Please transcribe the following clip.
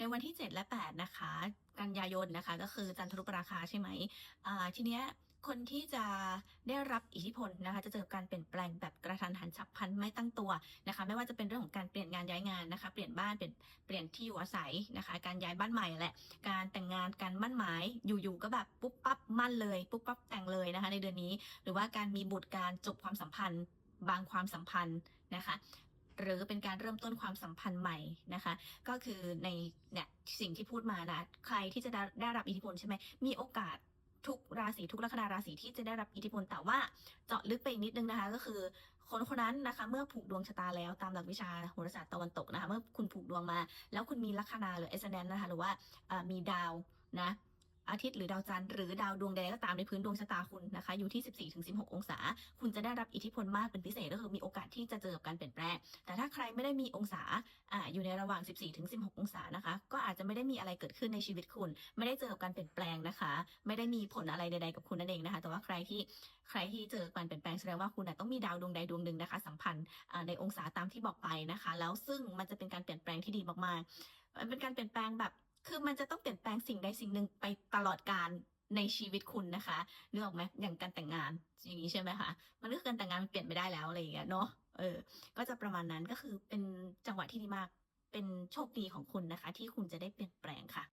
ในวันที่ 7 และ 8 นะคะ กันยายนนะคะ ก็คือจันทรุปราคาใช่ไหมอ่าทีเนี้ยคนที่จะได้รับอิทธิพลนะคะ จะเจอการเปลี่ยนแปลงแบบกระทันหันฉับพลันไม่ตั้งตัวนะคะ ไม่ว่าจะเป็นเรื่องของการเปลี่ยนงานย้ายงานนะคะ เปลี่ยนบ้านเปลี่ยนเปลี่ยนที่อยู่อาศัยนะคะ การย้ายบ้านใหม่แหละการแต่งงานการมั่นหมายอยู่ๆก็แบบปุ๊บปั๊บมั่นเลยปุ๊บปั๊บแต่งเลยนะคะ ในเดือนนี้ หรือว่าการมีบุตรการจบความสัมพันธ์บางความสัมพันธ์นะคะ หรือเป็นการเริ่มต้นความสัมพันธ์ใหม่นะคะ ก็คือในเนี่ยสิ่งที่พูดมานะใครที่จะได้ไดรับอิทธิพลใช่ไหมมีโอกาสทุกราศีทุกลัคนาราศีที่จะได้รับอิทธิพลแต่ว่าเจาะลึกไปอีกนิดนึงนะคะ ก็คือคนคนนั้นนะคะ เมื่อผูกดวงชะตาแล้วตามหลักวิชาโหราศาสตร์ตะวันตกนะคะ เมื่อคุณผูกดวงมา แล้วคุณมีลัคนาหรือเอเซเดนนะคะหรือว่ามีดาวนะ อาทิตย์หรือดาวจันทร์หรือดาวดวงใดก็ตามในพื้นดวงชะตาคุณนะคะ อยู่ที่ 14-16 องศา คุณจะได้รับอิทธิพลมากเป็นพิเศษก็คือมีโอกาสที่จะเจอกับการเปลี่ยนแปลง แต่ถ้าใครไม่ได้มีองศาอ่าอยู่ในระหว่าง 14-16 องศานะคะ ก็อาจจะไม่ได้มีอะไรเกิดขึ้นในชีวิตคุณ ไม่ได้เจอกับการเปลี่ยนแปลงนะคะ ไม่ได้มีผลอะไรใด ๆ กับคุณนั่นเองนะคะ แต่ว่าใครที่ใครที่เจอการเปลี่ยนแปลงแสดงว่าคุณต้องมีดาวดวงใดดวงหนึ่งนะคะ สัมพันธ์ในองศาตามที่บอกไปนะคะ แล้วซึ่งมันจะเป็นการเปลี่ยนแปลงที่ดีมากๆมันเป็นการเปลี่ยนแปลงแบบ คือมันจะต้องเปลี่ยนแปลงสิ่งใดสิ่งหนึ่งไปตลอดการในชีวิตคุณนะคะนึกออกไหมอย่างการแต่งงานอย่างนี้ใช่ไหมคะมันก็คือการแต่งงานมันเปลี่ยนไม่ได้แล้วอะไรอย่างเงี้ยเนาะเออ ก็จะประมาณนั้นก็คือเป็นจังหวะที่ดีมาก เป็นโชคดีของคุณนะคะ ที่คุณจะได้เปลี่ยนแปลงค่ะ